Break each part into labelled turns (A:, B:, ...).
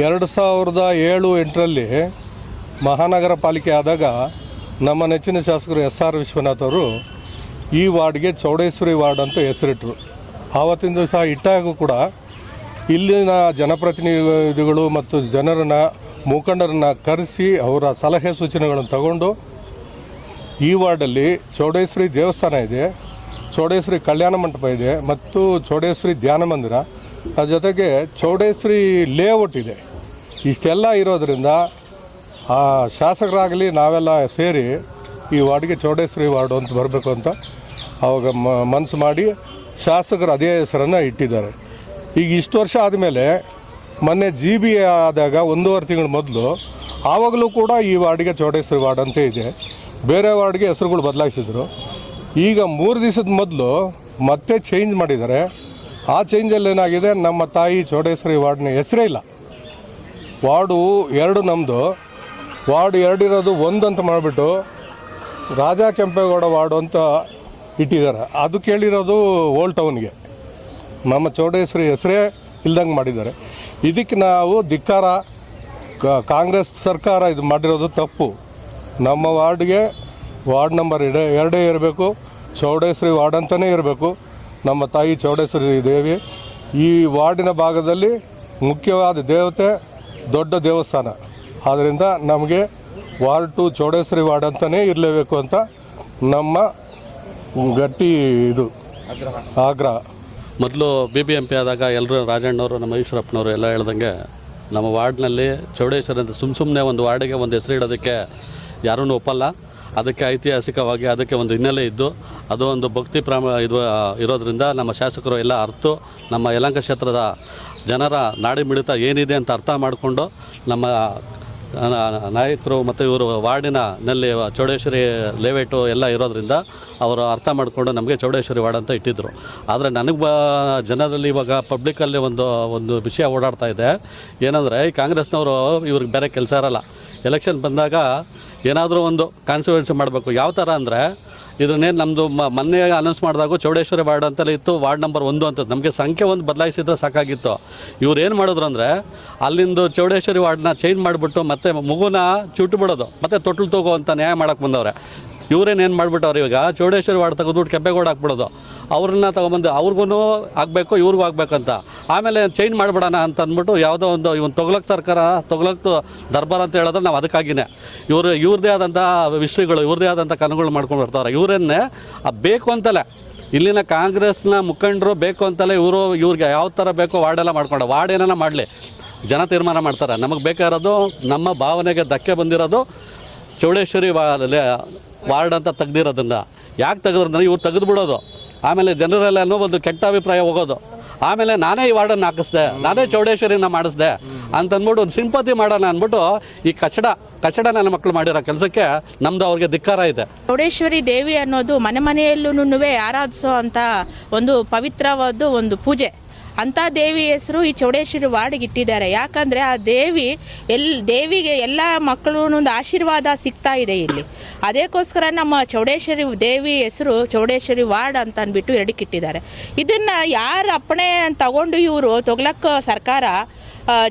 A: ಎರಡು ಸಾವಿರದ ಏಳು ಎಂಟರಲ್ಲಿ ಮಹಾನಗರ ಪಾಲಿಕೆ ಆದಾಗ ನಮ್ಮ ನೆಚ್ಚಿನ ಶಾಸಕರು ಎಸ್ ಆರ್ ವಿಶ್ವನಾಥ್ ಅವರು ಈ ವಾರ್ಡ್ಗೆ ಚೌಡೇಶ್ವರಿ ವಾರ್ಡ್ ಅಂತ ಹೆಸರಿಟ್ಟರು ಆವತ್ತಿನ ದಿವಸ ಇಟ್ಟಾಗೂ ಕೂಡ ಇಲ್ಲಿನ ಜನಪ್ರತಿನಿಧಿಗಳು ಮತ್ತು ಜನರನ್ನು ಮುಖಂಡರನ್ನ ಕರೆಸಿ ಅವರ ಸಲಹೆ ಸೂಚನೆಗಳನ್ನು ತಗೊಂಡು ಈ ವಾರ್ಡಲ್ಲಿ ಚೌಡೇಶ್ವರಿ ದೇವಸ್ಥಾನ ಇದೆ, ಚೌಡೇಶ್ವರಿ ಕಲ್ಯಾಣ ಮಂಟಪ ಇದೆ ಮತ್ತು ಚೌಡೇಶ್ವರಿ ಧ್ಯಾನ ಮಂದಿರ. ಅದ್ರ ಜೊತೆಗೆ ಚೌಡೇಶ್ವರಿ ಲೇಔಟ್ ಇದೆ. ಇಷ್ಟೆಲ್ಲ ಇರೋದರಿಂದ ಆ ಶಾಸಕರಾಗಲಿ ನಾವೆಲ್ಲ ಸೇರಿ ಈ ವಾರ್ಡ್ಗೆ ಚೌಡೇಶ್ವರಿ ವಾರ್ಡು ಅಂತ ಬರಬೇಕು ಅಂತ ಅವಾಗ ಮನಸ್ಸು ಮಾಡಿ ಶಾಸಕರು ಅದೇ ಹೆಸರನ್ನು ಇಟ್ಟಿದ್ದಾರೆ. ಈಗ ಇಷ್ಟು ವರ್ಷ ಆದಮೇಲೆ ಮೊನ್ನೆ ಜಿ ಬಿ ಆದಾಗ ಒಂದೂವರೆ ತಿಂಗಳ ಮೊದಲು, ಆವಾಗಲೂ ಕೂಡ ಈ ವಾರ್ಡಿಗೆ ಚೌಡೇಶ್ವರಿ ವಾರ್ಡ್ ಅಂತ ಇದೆ. ಬೇರೆ ವಾರ್ಡ್ಗೆ ಹೆಸರುಗಳು ಬದಲಾಯಿಸಿದ್ರು. ಈಗ ಮೂರು ದಿವಸದ ಮೊದಲು ಮತ್ತೆ ಚೇಂಜ್ ಮಾಡಿದ್ದಾರೆ. ಆ ಚೇಂಜಲ್ಲಿ ಏನಾಗಿದೆ? ನಮ್ಮ ತಾಯಿ ಚೌಡೇಶ್ವರಿ ವಾರ್ಡ್ನ ಹೆಸರೇ ಇಲ್ಲ. ವಾರ್ಡು ಎರಡು ನಮ್ಮದು ವಾರ್ಡ್ ಎರಡು ಇರೋದು ಒಂದು ಅಂತ ಮಾಡಿಬಿಟ್ಟು ರಾಜ ಕೆಂಪೇಗೌಡ ವಾರ್ಡು ಅಂತ ಇಟ್ಟಿದ್ದಾರೆ. ಅದು ಕೇಳಿರೋದು ಓಲ್ಡ್ ಟೌನ್ಗೆ ನಮ್ಮ ಚೌಡೇಶ್ವರಿ ಹೆಸರೇ ಇಲ್ದಂಗೆ ಮಾಡಿದ್ದಾರೆ. ಇದಕ್ಕೆ ನಾವು ಧಿಕ್ಕಾರ ಕಾಂಗ್ರೆಸ್ ಸರ್ಕಾರ ಇದು ಮಾಡಿರೋದು ತಪ್ಪು. ನಮ್ಮ ವಾರ್ಡ್ಗೆ ವಾರ್ಡ್ ನಂಬರ್ ಎರಡೇ ಎರಡೇ ಇರಬೇಕು. ಚೌಡೇಶ್ವರಿ ವಾರ್ಡ್ ಅಂತಲೇ ಇರಬೇಕು. ನಮ್ಮ ತಾಯಿ ಚೌಡೇಶ್ವರಿ ದೇವಿ ಈ ವಾರ್ಡಿನ ಭಾಗದಲ್ಲಿ ಮುಖ್ಯವಾದ ದೇವತೆ ದೊಡ್ಡ ದೇವಸ್ಥಾನ. ಆದ್ದರಿಂದ ನಮಗೆ ವಾರ್ಡ್ ಟು ಚೌಡೇಶ್ವರಿ ವಾರ್ಡ್ ಅಂತಲೇ ಇರಲೇಬೇಕು ಅಂತ ನಮ್ಮ ಗಟ್ಟಿ ಇದು ಆಗ್ರಹ.
B: ಮೊದಲು ಬಿ ಬಿ ಎಂ ಪಿ ಆದಾಗ ಎಲ್ಲರೂ ರಾಜಣ್ಣವರು, ನಮ್ಮ ಈಶ್ವರಪ್ಪನವರು ಎಲ್ಲ ಹೇಳ್ದಂಗೆ ನಮ್ಮ ವಾರ್ಡ್ನಲ್ಲಿ ಚೌಡೇಶ್ವರ ಅಂತ ಸುಮ್ಮ ಸುಮ್ಮನೆ ಒಂದು ವಾರ್ಡಿಗೆ ಒಂದು ಹೆಸರು ಇಡೋದಕ್ಕೆ ಯಾರೂ ಒಪ್ಪಲ್ಲ. ಅದಕ್ಕೆ ಐತಿಹಾಸಿಕವಾಗಿ ಅದಕ್ಕೆ ಒಂದು ಹಿನ್ನೆಲೆ ಇದ್ದು, ಅದು ಒಂದು ಭಕ್ತಿ ಪ್ರಾಮ ಇದು ಇರೋದ್ರಿಂದ ನಮ್ಮ ಶಾಸಕರು ಎಲ್ಲ ಅರ್ಥ ನಮ್ಮ ಯಲಂಕ ಕ್ಷೇತ್ರದ ಜನರ ನಾಡಿ ಮಿಡಿತ ಏನಿದೆ ಅಂತ ಅರ್ಥ ಮಾಡಿಕೊಂಡು ನಮ್ಮ ನಾಯಕರು ಮತ್ತು ಇವರು ವಾರ್ಡಿನ ನಲ್ಲಿ ಚೌಡೇಶ್ವರಿ ಲೇವೇಟು ಎಲ್ಲ ಇರೋದ್ರಿಂದ ಅವರು ಅರ್ಥ ಮಾಡಿಕೊಂಡು ನಮಗೆ ಚೌಡೇಶ್ವರಿ ವಾರ್ಡ್ ಅಂತ ಇಟ್ಟಿದ್ದರು ಆದರೆ ನನಗೆ ಬ, ಜನರಲ್ಲಿ ಇವಾಗ ಪಬ್ಲಿಕಲ್ಲಿ ಒಂದು ಒಂದು ವಿಷಯ ಓಡಾಡ್ತಾ ಇದೆ. ಏನಂದರೆ ಈ ಕಾಂಗ್ರೆಸ್ನವರು ಇವ್ರಿಗೆ ಬೇರೆ ಕೆಲಸ ಇರಲ್ಲ. ಎಲೆಕ್ಷನ್ ಬಂದಾಗ ಏನಾದರೂ ಒಂದು ಕಾನ್ಸಿಕ್ವೆನ್ಸಿ ಮಾಡಬೇಕು. ಯಾವ ಥರ ಅಂದರೆ, ಇದನ್ನೇನು ನಮ್ಮದು ಮೊನ್ನೆ ಅನೌನ್ಸ್ ಮಾಡಿದಾಗ ಚೌಡೇಶ್ವರಿ ವಾರ್ಡ್ ಅಂತಲೇ ಇತ್ತು, ವಾರ್ಡ್ ನಂಬರ್ ಒಂದು ಅಂತ. ನಮಗೆ ಸಂಖ್ಯೆ ಒಂದು ಬದಲಾಯಿಸಿದ್ರೆ ಸಾಕಾಗಿತ್ತು. ಇವ್ರು ಏನು ಮಾಡಿದ್ರು ಅಂದರೆ, ಅಲ್ಲಿಂದು ಚೌಡೇಶ್ವರಿ ವಾರ್ಡ್ನ ಚೇಂಜ್ ಮಾಡಿಬಿಟ್ಟು ಮತ್ತೆ ಮಗುನ ಚುಟ್ಟು ಬಿಡೋದು ಮತ್ತೆ ತೊಟ್ಲು ತಗೋ ಅಂತ ನ್ಯಾಯ ಮಾಡಕ್ಕೆ ಬಂದವ್ರೆ. ಇವ್ರೇನು ಏನು ಮಾಡ್ಬಿಟ್ಟವ್ರು ಇವಾಗ? ಚೌಡೇಶ್ವರಿ ವಾರ್ಡ್ ತೆಗೆದ್ಬಿಟ್ಟು ಕೆಂಪೇಗೌಡ ಹಾಕ್ಬಿಡೋದು. ಅವ್ರನ್ನ ತೊಗೊಂಬಂದು ಅವ್ರಿಗೂ ಆಗಬೇಕು, ಇವ್ರಿಗೂ ಆಗಬೇಕಂತ. ಆಮೇಲೆ ಚೇಂಜ್ ಮಾಡಿಬಿಡೋಣ ಅಂತ ಅಂದ್ಬಿಟ್ಟು ಯಾವುದೋ ಒಂದು ಇವನ್ ತೊಗ್ಲಕ್ ಸರ್ಕಾರ, ತೊಗ್ಲಕ್ ದರ್ಬಾರ್ ಅಂತ ಹೇಳಿದ್ರೆ ನಾವು ಅದಕ್ಕಾಗಿನೇ. ಇವರು, ಇವ್ರದೇ ಆದಂಥ ವಿಷಯಗಳು ಇವ್ರದೇ ಆದಂಥ ಕನಗಳು ಮಾಡ್ಕೊಂಡು ಬರ್ತಾರೆ ಇವರನ್ನೇ ಬೇಕು ಅಂತಲೇ. ಇಲ್ಲಿನ ಕಾಂಗ್ರೆಸ್ನ ಮುಖಂಡರು ಬೇಕು ಅಂತಲೇ ಇವರು, ಇವ್ರಿಗೆ ಯಾವ ಥರ ಬೇಕೋ ವಾರ್ಡೆಲ್ಲ ಮಾಡ್ಕೊಂಡು ವಾರ್ಡ್ ಏನಾರ ಮಾಡಲಿ? ಜನ ತೀರ್ಮಾನ ಮಾಡ್ತಾರೆ. ನಮಗೆ ಬೇಕಾಗಿರೋದು ನಮ್ಮ ಭಾವನೆಗೆ ಧಕ್ಕೆ ಬಂದಿರೋದು ಚೌಡೇಶ್ವರಿ ವಾ ವಾರ್ಡ್ ಅಂತ ತೆಗ್ದಿರೋದನ್ನ ಯಾಕೆ ತೆಗೆದ್ರೆ ಇವ್ರು ತೆಗೆದು ಬಿಡೋದು ಆಮೇಲೆ ಜನರಲ್ಲೇನೋ ಒಂದು ಕೆಟ್ಟ ಅಭಿಪ್ರಾಯ ಹೋಗೋದು. ಆಮೇಲೆ ನಾನೇ ಈ ವಾರ್ಡನ್ನು ಹಾಕಿಸ್ದೆ, ನಾನೇ ಚೌಡೇಶ್ವರಿನ ಮಾಡಿಸ್ದೆ ಅಂತಂದ್ಬಿಟ್ಟು ಒಂದು ಸಿಂಪತಿ ಮಾಡೋಣ ಅಂದ್ಬಿಟ್ಟು ಈ ಕಚಡ ಕಚಡ ನನ್ನ ಮಕ್ಕಳು ಮಾಡಿರೋ ಕೆಲಸಕ್ಕೆ ನಮ್ದು ಅವ್ರಿಗೆ ಧಿಕ್ಕಾರ ಇದೆ.
C: ಚೌಡೇಶ್ವರಿ ದೇವಿ ಅನ್ನೋದು ಮನೆ ಮನೆಯಲ್ಲೂ ಆರಾಧಿಸೋ ಅಂತ ಒಂದು ಪವಿತ್ರವಾದ ಒಂದು ಪೂಜೆ. ಅಂಥ ದೇವಿ ಹೆಸರು ಈ ಚೌಡೇಶ್ವರಿ ವಾರ್ಡ್ಗೆ ಇಟ್ಟಿದ್ದಾರೆ. ಯಾಕಂದರೆ ಆ ದೇವಿ ಎಲ್, ದೇವಿಗೆ ಎಲ್ಲ ಮಕ್ಕಳು ಒಂದು ಆಶೀರ್ವಾದ ಸಿಗ್ತಾ ಇದೆ ಇಲ್ಲಿ. ಅದಕ್ಕೋಸ್ಕರ ನಮ್ಮ ಚೌಡೇಶ್ವರಿ ದೇವಿ ಹೆಸರು ಚೌಡೇಶ್ವರಿ ವಾರ್ಡ್ ಅಂತ ಅಂದ್ಬಿಟ್ಟು ಎರಡಕ್ಕೆ ಇಟ್ಟಿದ್ದಾರೆ. ಇದನ್ನು ಯಾರು ಅಪ್ಪಣೆ ತಗೊಂಡು ಇವರು ತೊಗ್ಲಕ್ಕ ಸರ್ಕಾರ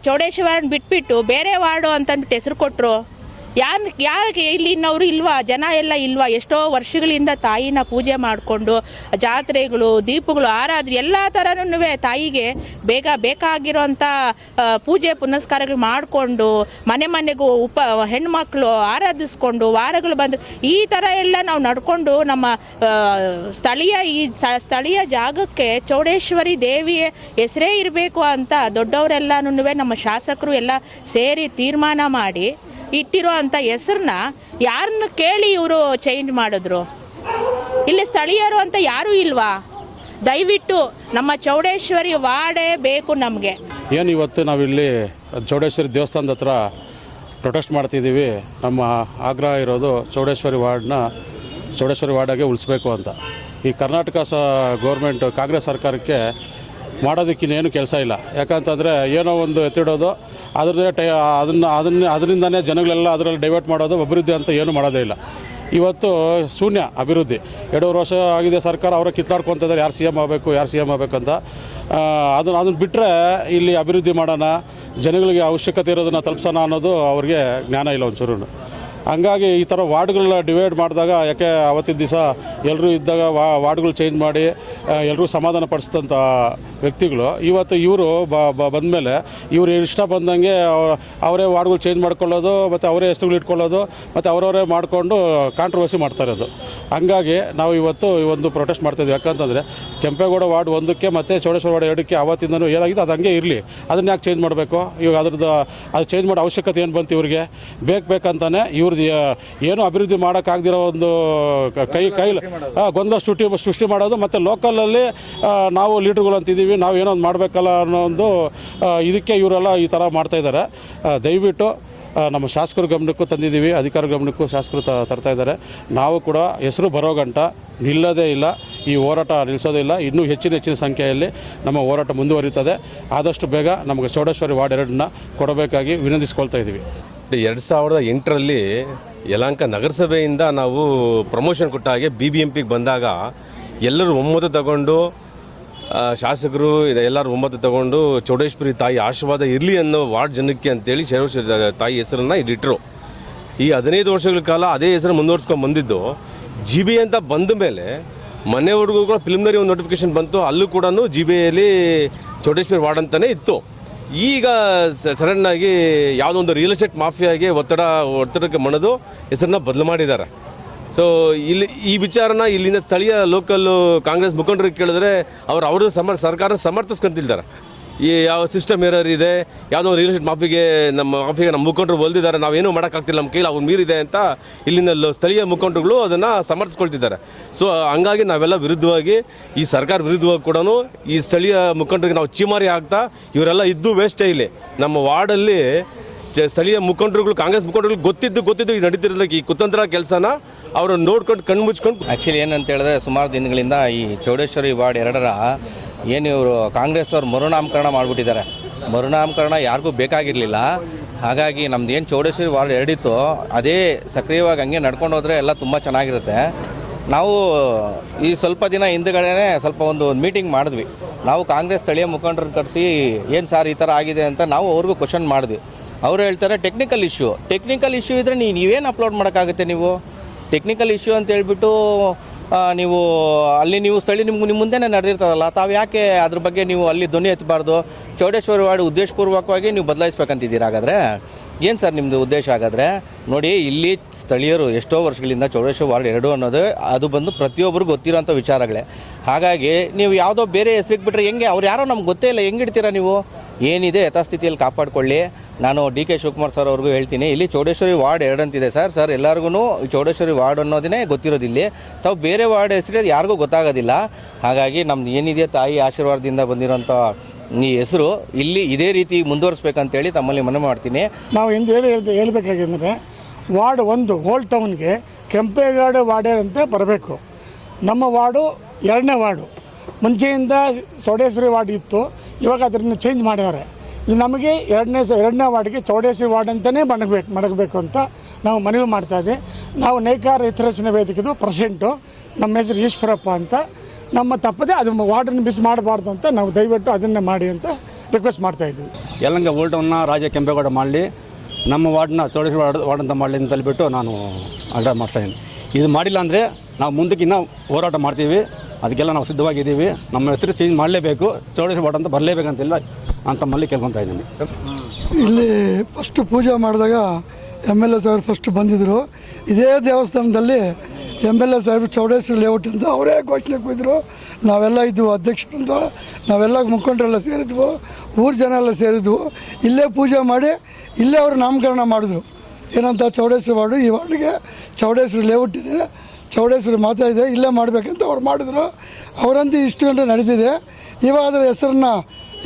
C: ಚೌಡೇಶ್ವರನ ಬಿಟ್ಬಿಟ್ಟು ಬೇರೆ ವಾರ್ಡು ಅಂತಂದ್ಬಿಟ್ಟು ಹೆಸರು ಕೊಟ್ಟರು ಯಾರು ಯಾರಿಗೆ ಇಲ್ಲಿ ಇನ್ನವರು ಇಲ್ವಾ? ಜನ ಎಲ್ಲ ಇಲ್ವಾ? ಎಷ್ಟೋ ವರ್ಷಗಳಿಂದ ತಾಯಿನ ಪೂಜೆ ಮಾಡಿಕೊಂಡು, ಜಾತ್ರೆಗಳು, ದೀಪಗಳು, ಆರಾಧನೆ ಎಲ್ಲ ಥರನೂ ತಾಯಿಗೆ ಬೇಗ ಬೇಕಾಗಿರೋಂಥ ಪೂಜೆ ಪುನಸ್ಕಾರಗಳು ಮಾಡಿಕೊಂಡು, ಮನೆ ಮನೆಗೂ ಉಪ, ಹೆಣ್ಮಕ್ಳು ಆರಾಧಿಸ್ಕೊಂಡು, ವಾರಗಳು ಬಂದು ಈ ಥರ ಎಲ್ಲ ನಾವು ನಡ್ಕೊಂಡು ನಮ್ಮ ಸ್ಥಳೀಯ ಈ ಸ್ಥಳೀಯ ಜಾಗಕ್ಕೆ ಚೌಡೇಶ್ವರಿ ದೇವಿಯ ಹೆಸರೇ ಇರಬೇಕು ಅಂತ ದೊಡ್ಡವರೆಲ್ಲನೂ ನಮ್ಮ ಶಾಸಕರು ಎಲ್ಲ ಸೇರಿ ತೀರ್ಮಾನ ಮಾಡಿ ಇಟ್ಟಿರೋ ಅಂಥ ಹೆಸರನ್ನ ಯಾರನ್ನ ಕೇಳಿ ಇವರು ಚೇಂಜ್ ಮಾಡಿದ್ರು? ಇಲ್ಲಿ ಸ್ಥಳೀಯರು ಅಂತ ಯಾರೂ ಇಲ್ವಾ? ದಯವಿಟ್ಟು ನಮ್ಮ ಚೌಡೇಶ್ವರಿ ವಾರ್ಡೇ ಬೇಕು ನಮಗೆ.
D: ಏನು ಇವತ್ತು ನಾವಿಲ್ಲಿ ಚೌಡೇಶ್ವರಿ ದೇವಸ್ಥಾನದ ಹತ್ರ ಪ್ರೊಟೆಸ್ಟ್ ಮಾಡ್ತಿದ್ದೀವಿ. ನಮ್ಮ ಆಗ್ರಹ ಇರೋದು ಚೌಡೇಶ್ವರಿ ವಾರ್ಡ್ನ ಚೌಡೇಶ್ವರಿ ವಾರ್ಡಾಗೆ ಉಳಿಸ್ಬೇಕು ಅಂತ. ಈ ಕರ್ನಾಟಕ ಸ ಗೌರ್ಮೆಂಟ್ ಕಾಂಗ್ರೆಸ್ ಸರ್ಕಾರಕ್ಕೆ ಮಾಡೋದಕ್ಕಿನ್ನೇನು ಕೆಲಸ ಇಲ್ಲ. ಯಾಕಂತಂದರೆ ಏನೋ ಒಂದು ಎತ್ತಿಡೋದು ಅದರದೇ ಟೈ, ಅದನ್ನು, ಅದನ್ನ, ಅದರಿಂದನೇ ಜನಗಳೆಲ್ಲ ಅದರಲ್ಲಿ ಡೈವರ್ಟ್ ಮಾಡೋದು, ಅಭಿವೃದ್ಧಿ ಅಂತ ಏನು ಮಾಡೋದೇ ಇಲ್ಲ. ಇವತ್ತು ಶೂನ್ಯ ಅಭಿವೃದ್ಧಿ. ಎರಡೂವರೆ ವರ್ಷ ಆಗಿದೆ ಸರ್ಕಾರ, ಅವರ ಕಿತ್ತಾಡ್ಕೊತಿದ್ದಾರೆ ಯಾರು ಸಿ ಎಂ ಆಗಬೇಕು, ಯಾರು ಸಿ ಎಂ ಆಗಬೇಕಂತ ಅದನ್ನು ಅದನ್ನು ಬಿಟ್ಟರೆ ಇಲ್ಲಿ ಅಭಿವೃದ್ಧಿ ಮಾಡೋಣ, ಜನಗಳಿಗೆ ಅವಶ್ಯಕತೆ ಇರೋದನ್ನು ತಲುಪಿಸೋಣ ಅನ್ನೋದು ಅವ್ರಿಗೆ ಜ್ಞಾನ ಇಲ್ಲ ಒಂಚೂರು ಹಂಗಾಗಿ ಈ ಥರ ವಾರ್ಡ್ಗಳನ್ನ ಡಿವೈಡ್ ಮಾಡಿದಾಗ, ಯಾಕೆ ಅವತ್ತಿನ ದಿವಸ ಎಲ್ಲರೂ ಇದ್ದಾಗ ವಾ, ವಾರ್ಡ್ಗಳು ಚೇಂಜ್ ಮಾಡಿ ಎಲ್ಲರೂ ಸಮಾಧಾನ ಪಡಿಸಿದಂಥ ವ್ಯಕ್ತಿಗಳು. ಇವತ್ತು ಇವರು ಬಂದ ಮೇಲೆ ಇವರು ಇಷ್ಟ ಬಂದಂಗೆ ಅವರೇ ವಾರ್ಡ್ಗಳು ಚೇಂಜ್ ಮಾಡ್ಕೊಳ್ಳೋದು, ಮತ್ತು ಅವರೇ ಹೆಸರುಗಳು ಇಟ್ಕೊಳ್ಳೋದು, ಮತ್ತು ಅವರವರೇ ಮಾಡಿಕೊಂಡು ಕಾಂಟ್ರವರ್ಸಿ ಮಾಡ್ತಾ ಇರೋದು. ಹಂಗಾಗಿ ನಾವು ಇವತ್ತು ಈ ಒಂದು ಪ್ರೊಟೆಸ್ಟ್ ಮಾಡ್ತಾಯಿದ್ವಿ ಯಾಕಂತಂದರೆ ಕೆಂಪೇಗೌಡ ವಾರ್ಡ್ ಒಂದಕ್ಕೆ ಮತ್ತು ಚೌಡೇಶ್ವರ ವಾರ್ಡ್ ಎರಡಕ್ಕೆ ಆವತ್ತಿಂದನೂ ಏನಾಗಿದೆ ಅದು ಹಂಗೆ ಇರಲಿ. ಅದನ್ನ ಯಾಕೆ ಚೇಂಜ್ ಮಾಡಬೇಕು? ಇವಾಗ ಅದ್ರದ್ದು ಅದು ಚೇಂಜ್ ಮಾಡೋ ಅವಶ್ಯಕತೆ ಏನು ಬಂತು ಇವ್ರಿಗೆ? ಬೇಕು ಬೇಕಂತಾನೆ ಇವ್ರದ್ದು ಏನು ಅಭಿವೃದ್ಧಿ ಮಾಡೋಕ್ಕಾಗದಿರೋ ಒಂದು ಕ- ಕೈ ಕೈಲಿ ಗೊಂದಲ ಸೃಷ್ಟಿ ಸೃಷ್ಟಿ ಮಾಡೋದು. ಮತ್ತು ಲೋಕಲಲ್ಲಿ ನಾವು ಲೀಡ್ರುಗಳು ಅಂತಿದ್ದೀವಿ ನಾವು ಏನೋ ಒಂದು ಮಾಡಬೇಕಲ್ಲ ಅನ್ನೋ ಒಂದು ಇದಕ್ಕೆ ಇವರೆಲ್ಲ ಈ ಥರ ಮಾಡ್ತಾಯಿದ್ದಾರೆ ದಯವಿಟ್ಟು ನಮ್ಮ ಶಾಸಕರ ಗಮನಕ್ಕೂ ತಂದಿದ್ದೀವಿ, ಅಧಿಕಾರ ಗಮನಕ್ಕೂ ಶಾಸಕರು ತರ್ತಾ ಇದ್ದಾರೆ. ನಾವು ಕೂಡ ಹೆಸರು ಬರೋ ಗಂಟ ನಿಲ್ಲದೇ ಇಲ್ಲ, ಈ ಹೋರಾಟ ನಿಲ್ಲಿಸೋದೇ ಇಲ್ಲ, ಇನ್ನೂ ಹೆಚ್ಚಿನ ಹೆಚ್ಚಿನ ಸಂಖ್ಯೆಯಲ್ಲಿ ನಮ್ಮ ಹೋರಾಟ ಮುಂದುವರಿಯುತ್ತದೆ. ಆದಷ್ಟು ಬೇಗ ನಮಗೆ ಚೌಡೇಶ್ವರಿ ವಾರ್ಡ್ ಎರಡನ್ನ ಕೊಡಬೇಕಾಗಿ ವಿನಂತಿಸ್ಕೊಳ್ತಾ ಇದ್ದೀವಿ.
E: ಎರಡು ಸಾವಿರದ ಎಂಟರಲ್ಲಿ ಯಲಹಂಕ ನಗರಸಭೆಯಿಂದ ನಾವು ಪ್ರಮೋಷನ್ ಕೊಟ್ಟ ಹಾಗೆ ಬಿ ಬಿ ಎಂ ಬಂದಾಗ ಎಲ್ಲರೂ ಒಮ್ಮತ ತಗೊಂಡು ಶಾಸಕರು ಎಲ್ಲರೂ ಒಮ್ಮತ ತಗೊಂಡು ಚೌಡೇಶ್ವರಿ ತಾಯಿ ಆಶೀರ್ವಾದ ಇರಲಿ ಅನ್ನೋ ವಾರ್ಡ್ ಜನಕ್ಕೆ ಅಂತೇಳಿ ಚೌಡೇಶ್ವರಿ ತಾಯಿ ಹೆಸರನ್ನು ಇಲ್ಲಿಟ್ಟರು ಈ ಹದಿನೈದು ವರ್ಷಗಳ ಕಾಲ ಅದೇ ಹೆಸರು ಮುಂದುವರ್ಸ್ಕೊಂಡು ಬಂದಿದ್ದು. ಜಿ ಬಿ ಅಂತ ಬಂದ ಮೇಲೆ ಮನೆವರೆಗೂ ಕೂಡ ಪ್ರಿಲಿಮಿನರಿ ಒಂದು ನೋಟಿಫಿಕೇಶನ್ ಬಂತು, ಅಲ್ಲೂ ಕೂಡ ಜಿ ಬಿ ಐಲಿ ಚೌಡೇಶ್ವರಿ ವಾರ್ಡ್ ಅಂತಲೇ ಇತ್ತು. ಈಗ ಸಡನ್ನಾಗಿ ಯಾವುದೋ ಒಂದು ರಿಯಲ್ ಎಸ್ಟೇಟ್ ಮಾಫಿಯಾಗಿ ಒತ್ತಡ, ಒತ್ತಡಕ್ಕೆ ಮಣದು ಹೆಸರನ್ನ ಬದಲು ಮಾಡಿದ್ದಾರೆ. ಸೊ ಇಲ್ಲಿ ಈ ವಿಚಾರನ ಇಲ್ಲಿನ ಸ್ಥಳೀಯ ಲೋಕಲ್ ಕಾಂಗ್ರೆಸ್ ಮುಖಂಡರಿಗೆ ಕೇಳಿದ್ರೆ ಅವ್ರು ಅವ್ರದ್ದು ಸಮ ಸರ್ಕಾರ ಸಮರ್ಥಿಸ್ಕೊಂತಿದ್ದಾರೆ. ಈ ಯಾವ ಸಿಸ್ಟಮ್ ಏನಾರು ಇದೆ, ಯಾವುದೋ ರಿಯಲ್ ಎಸ್ಟೇಟ್ ಮಾಫಿಗೆ ನಮ್ಮ ಮಾಫಿಗೆ ನಮ್ಮ ಮುಖಂಡರು ಒಲ್ದಿದ್ದಾರೆ, ನಾವೇನು ಮಾಡೋಕ್ಕಾಗ್ತಿಲ್ಲ, ನಮ್ಮ ಕೈಲಿ ಅವ್ರು ಮೀರಿದೆ ಅಂತ ಇಲ್ಲಿನ ಸ್ಥಳೀಯ ಮುಖಂಡರುಗಳು ಅದನ್ನು ಸಮರ್ಥಿಸ್ಕೊಳ್ತಿದ್ದಾರೆ. ಸೊ ಹಂಗಾಗಿ ನಾವೆಲ್ಲ ವಿರುದ್ಧವಾಗಿ, ಈ ಸರ್ಕಾರ ವಿರುದ್ಧವಾಗಿ ಕೂಡ ಈ ಸ್ಥಳೀಯ ಮುಖಂಡರಿಗೆ ನಾವು ಚೀಮಾರಿ ಆಗ್ತಾ, ಇವರೆಲ್ಲ ಇದ್ದು ವೇಸ್ಟೇ ಇಲ್ಲಿ. ನಮ್ಮ ವಾರ್ಡಲ್ಲಿ ಸ್ಥಳೀಯ ಮುಖಂಡರುಗಳು, ಕಾಂಗ್ರೆಸ್ ಮುಖಂಡರುಗಳು ಗೊತ್ತಿದ್ದು ಗೊತ್ತಿದ್ದು ಈಗ ನಡೀತಿರೋದಕ್ಕೆ ಈ ಕುತಂತ್ರ ಕೆಲಸನ ಅವರು ನೋಡ್ಕೊಂಡು, ಕಣ್ಣು ಮುಚ್ಕೊಂಡು
F: ಆ್ಯಕ್ಚುಲಿ ಏನಂತ ಹೇಳಿದ್ರೆ ಸುಮಾರು ದಿನಗಳಿಂದ ಈ ಚೌಡೇಶ್ವರಿ ವಾರ್ಡ್ ಎರಡರ ಏನು ಇವರು ಕಾಂಗ್ರೆಸ್ ಅವರು ಮರುನಾಮಕರಣ ಮಾಡಿಬಿಟ್ಟಿದ್ದಾರೆ. ಮರುನಾಮಕರಣ ಯಾರಿಗೂ ಬೇಕಾಗಿರಲಿಲ್ಲ. ಹಾಗಾಗಿ ನಮ್ದು ಏನು ಚೌಡೇಶ್ವರಿ ವಾರ್ಡ್ ಎರಡಿತ್ತು ಅದೇ ಸಕ್ರಿಯವಾಗಿ ಹಂಗೆ ನಡ್ಕೊಂಡು ಹೋದರೆ ಎಲ್ಲ ತುಂಬ ಚೆನ್ನಾಗಿರುತ್ತೆ. ನಾವು ಈ ಸ್ವಲ್ಪ ದಿನ ಹಿಂದುಗಡೆನೇ ಸ್ವಲ್ಪ ಒಂದು ಮೀಟಿಂಗ್ ಮಾಡಿದ್ವಿ. ನಾವು ಕಾಂಗ್ರೆಸ್ ಸ್ಥಳೀಯ ಮುಖಂಡರನ್ನು ಕರೆಸಿ ಏನು ಸರ್ ಈ ಥರ ಆಗಿದೆ ಅಂತ ನಾವು ಅವ್ರಿಗೂ ಕ್ವಶನ್ ಮಾಡಿದ್ವಿ. ಅವ್ರು ಹೇಳ್ತಾರೆ ಟೆಕ್ನಿಕಲ್ ಇಶ್ಯೂ ಟೆಕ್ನಿಕಲ್ ಇಶ್ಯೂ ಇದ್ದರೆ ನೀವು ನೀವೇನು ಅಪ್ಲೋಡ್ ಮಾಡೋಕ್ಕಾಗುತ್ತೆ ನೀವು? ಟೆಕ್ನಿಕಲ್ ಇಶ್ಯೂ ಅಂತ ಹೇಳ್ಬಿಟ್ಟು ನೀವು ಅಲ್ಲಿ ನೀವು ಸ್ಥಳೀಯ ನಿಮ್ಗೆ ನಿಮ್ಮ ಮುಂದೆನೇ ನಡೆದಿರ್ತದಲ್ಲ ತಾವು ಯಾಕೆ ಅದ್ರ ಬಗ್ಗೆ ನೀವು ಅಲ್ಲಿ ಧ್ವನಿ ಎತ್ತಬಾರ್ದು ಚೌಡೇಶ್ವರ ವಾರ್ಡ್ ಉದ್ದೇಶಪೂರ್ವಕವಾಗಿ ನೀವು ಬದಲಾಯಿಸ್ಬೇಕಂತಿದ್ದೀರಾ ಹಾಗಾದರೆ ಏನು ಸರ್ ನಿಮ್ಮದು ಉದ್ದೇಶ ಹಾಗಾದರೆ? ನೋಡಿ, ಇಲ್ಲಿ ಸ್ಥಳೀಯರು ಎಷ್ಟೋ ವರ್ಷಗಳಿಂದ ಚೌಡೇಶ್ವರ ವಾರ್ಡ್ ಎರಡು ಅನ್ನೋದು ಅದು ಬಂದು ಪ್ರತಿಯೊಬ್ಬರಿಗೂ ಗೊತ್ತಿರೋಂಥ ವಿಚಾರಗಳೇ. ಹಾಗಾಗಿ ನೀವು ಯಾವುದೋ ಬೇರೆ ಹೆಸರಿಗೆ ಬಿಟ್ಟರೆ ಹೆಂಗೆ? ಅವ್ರು ಯಾರೋ ನಮ್ಗೆ ಗೊತ್ತೇ ಇಲ್ಲ ಹೆಂಗಿಡ್ತೀರಾ ನೀವು? ಏನಿದೆ ಯಥಾಸ್ಥಿತಿಯಲ್ಲಿ ಕಾಪಾಡ್ಕೊಳ್ಳಿ. ನಾನು ಡಿ ಕೆ ಶಿವಕುಮಾರ್ ಸರ್ ಅವ್ರಿಗೂ ಹೇಳ್ತೀನಿ, ಇಲ್ಲಿ ಚೌಡೇಶ್ವರಿ ವಾರ್ಡ್ ಎರಡು ಅಂತಿದೆ ಸರ್ ಸರ್ ಎಲ್ಲರಿಗೂ ಚೌಡೇಶ್ವರಿ ವಾರ್ಡ್ ಅನ್ನೋದನ್ನೇ ಗೊತ್ತಿರೋದು ಇಲ್ಲಿ ತಾವು ಬೇರೆ ವಾರ್ಡ್ ಹೆಸರು ಯಾರಿಗೂ ಗೊತ್ತಾಗೋದಿಲ್ಲ. ಹಾಗಾಗಿ ನಮ್ದು ಏನಿದೆ ತಾಯಿ ಆಶೀರ್ವಾದದಿಂದ ಬಂದಿರೋಂಥ ಈ ಹೆಸರು, ಇಲ್ಲಿ ಇದೇ ರೀತಿ ಮುಂದುವರಿಸ್ಬೇಕಂತೇಳಿ ತಮ್ಮಲ್ಲಿ ಮನವಿ ಮಾಡ್ತೀನಿ.
G: ನಾವು ಎಂದು ಹೇಳಿ ಹೇಳ್ದೆ ಹೇಳ್ಬೇಕಾಗಿದ್ರೆ ವಾರ್ಡ್ ಒಂದು ಓಲ್ಡ್ ಟೌನ್ಗೆ ಕೆಂಪೇಗೌಡ ವಾರ್ಡರ್ ಅಂತ ಬರಬೇಕು. ನಮ್ಮ ವಾರ್ಡು ಎರಡನೇ ವಾರ್ಡು. ಮುಂಚೆಯಿಂದ ಸೌಡೇಶ್ವರಿ ವಾರ್ಡ್ ಇತ್ತು, ಇವಾಗ ಅದನ್ನು ಚೇಂಜ್ ಮಾಡಿದ್ದಾರೆ. ನಮಗೆ ಎರಡನೇ ಎರಡನೇ ವಾರ್ಡ್ಗೆ ಚೌಡೇಶ್ವರಿ ವಾರ್ಡ್ ಅಂತಲೇ ಮಡಗಬೇಕು ಮಡಗಬೇಕು ಅಂತ ನಾವು ಮನವಿ ಮಾಡ್ತಾ ಇದ್ದೀವಿ ನಾವು ನೇಕಾರ ಹಿತರಚನೆ ವೇದಿಕೆದು ಪ್ರೆಸೆಂಟು ನಮ್ಮ ಹೆಸರು ಈಶ್ವರಪ್ಪ ಅಂತ. ನಮ್ಮ ತಪ್ಪದೆ ಅದು ವಾರ್ಡನ್ನು ಮಿಸ್ ಮಾಡಬಾರ್ದು ಅಂತ ನಾವು ದಯವಿಟ್ಟು ಅದನ್ನೇ ಮಾಡಿ ಅಂತ ರಿಕ್ವೆಸ್ಟ್ ಮಾಡ್ತಾ ಇದ್ದೀವಿ
H: ಯಲಂಗ ಓಲ್ಡನ್ನ ರಾಜ ಕೆಂಪೇಗೌಡ ಮಾಡಲಿ, ನಮ್ಮ ವಾರ್ಡ್ನ ಚೌಡೇಶ್ವರ ವಾರ್ಡ್ ವಾರ್ಡ್ ಅಂತ ಮಾಡಲಿ ಅಂತ ಹೇಳಿಬಿಟ್ಟು ನಾನು ಆರ್ಡರ್ ಮಾಡ್ತಾ ಇದು ಮಾಡಿಲ್ಲ ಅಂದರೆ ನಾವು ಮುಂದಕ್ಕೆ ಇನ್ನೂ ಹೋರಾಟ ಮಾಡ್ತೀವಿ. ಅದಕ್ಕೆಲ್ಲ ನಾವು ಸಿದ್ಧವಾಗಿದ್ದೀವಿ. ನಮ್ಮ ಹೆಸರು ಚೇಂಜ್ ಮಾಡಲೇಬೇಕು. ಚೌಡೇಶ್ವರ ವಾರ್ಡ್ ಅಂತ ಬರಲೇಬೇಕಂತಿಲ್ಲ. ಅಂತ ತಮ್ಮಲ್ಲಿ ಕೇಳ್ಕೊತಾ ಇದ್ದೀನಿ.
I: ಇಲ್ಲಿ ಫಸ್ಟ್ ಪೂಜೆ ಮಾಡಿದಾಗ ಎಂ ಎಲ್ ಎ ಸಾಹೇಬ್ರು ಫಸ್ಟ್ ಬಂದಿದ್ದರು ಇದೇ ದೇವಸ್ಥಾನದಲ್ಲಿ ಎಂ ಎಲ್ ಎ ಸಾಹೇಬ್ ಚೌಡೇಶ್ವರಿ ಲೇಔಟ್ ಅಂತ ಅವರೇ ಘೋಷಣೆ ಕೂತಿದ್ರು ನಾವೆಲ್ಲ ಇದ್ವು ಅಧ್ಯಕ್ಷರಿಂದ ನಾವೆಲ್ಲ ಮುಖಂಡರೆಲ್ಲ ಸೇರಿದ್ವು. ಊರು ಜನ ಎಲ್ಲ ಸೇರಿದ್ವು. ಇಲ್ಲೇ ಪೂಜೆ ಮಾಡಿ ಇಲ್ಲೇ ಅವರು ನಾಮಕರಣ ಮಾಡಿದ್ರು. ಏನಂತ ಚೌಡೇಶ್ವರಿ ವಾರ್ಡು, ಈ ವಾರ್ಡಿಗೆ ಚೌಡೇಶ್ವರಿ ಲೇಔಟ್ ಇದೆ. ಚೌಡೇಶ್ವರಿ ಮಾತಾ ಇದೆ. ಇಲ್ಲೇ ಮಾಡಬೇಕಂತ ಅವ್ರು ಮಾಡಿದ್ರು. ಅವರಂತೂ ಇಷ್ಟು ಗಂಟೆ ನಡೀತಿದೆ. ಇವಾಗ ಅದರ ಹೆಸರನ್ನ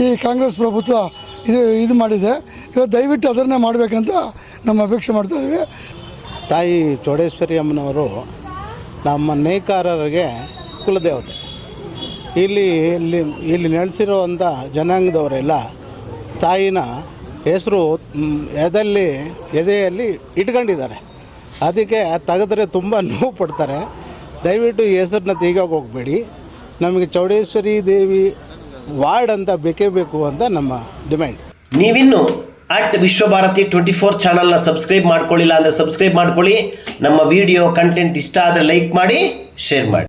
I: ಈ ಕಾಂಗ್ರೆಸ್ ಪ್ರಭುತ್ವ ಇದು ಇದು ಮಾಡಿದೆ. ಇವತ್ತು ದಯವಿಟ್ಟು ಅದನ್ನೇ ಮಾಡಬೇಕಂತ ನಮ್ಮ ಅಪೇಕ್ಷೆ ಮಾಡ್ತಾ
J: ತಾಯಿ ಚೌಡೇಶ್ವರಿ ಅಮ್ಮನವರು ನಮ್ಮ ನೇಕಾರರಿಗೆ ಕುಲದೇವತೆ. ಇಲ್ಲಿ ಇಲ್ಲಿ ಇಲ್ಲಿ ನೆಲೆಸಿರುವಂಥ ಜನಾಂಗದವರೆಲ್ಲ ತಾಯಿನ ಹೆಸರು ಎದಲ್ಲಿ ಎದೆಯಲ್ಲಿ ಇಟ್ಕೊಂಡಿದ್ದಾರೆ. ಅದಕ್ಕೆ ತೆಗೆದ್ರೆ ತುಂಬ ನೋವು ಪಡ್ತಾರೆ. ದಯವಿಟ್ಟು ಹೆಸರನ್ನ ತೆಗಿಯೋಕೆ ಹೋಗಬೇಡಿ. ನಮಗೆ ಚೌಡೇಶ್ವರಿ ದೇವಿ ವಾರ್ಡ್ ಅಂತ ಬೇಕೇ ಬೇಕು ಅಂತ ನಮ್ಮ ಡಿಮ್ಯಾಂಡ್.
K: ನೀವಿನ್ನು ಅಟ್ ವಿಶ್ವಭಾರತಿ ಟ್ವೆಂಟಿ ಫೋರ್ ಚಾನಲ್ನ ಸಬ್ಸ್ಕ್ರೈಬ್ ಮಾಡ್ಕೊಳ್ಳಿಲ್ಲ ಅಂದರೆ ಸಬ್ಸ್ಕ್ರೈಬ್ ಮಾಡ್ಕೊಳ್ಳಿ. ನಮ್ಮ ವಿಡಿಯೋ ಕಂಟೆಂಟ್ ಇಷ್ಟ ಆದರೆ ಲೈಕ್ ಮಾಡಿ, ಶೇರ್ ಮಾಡಿ.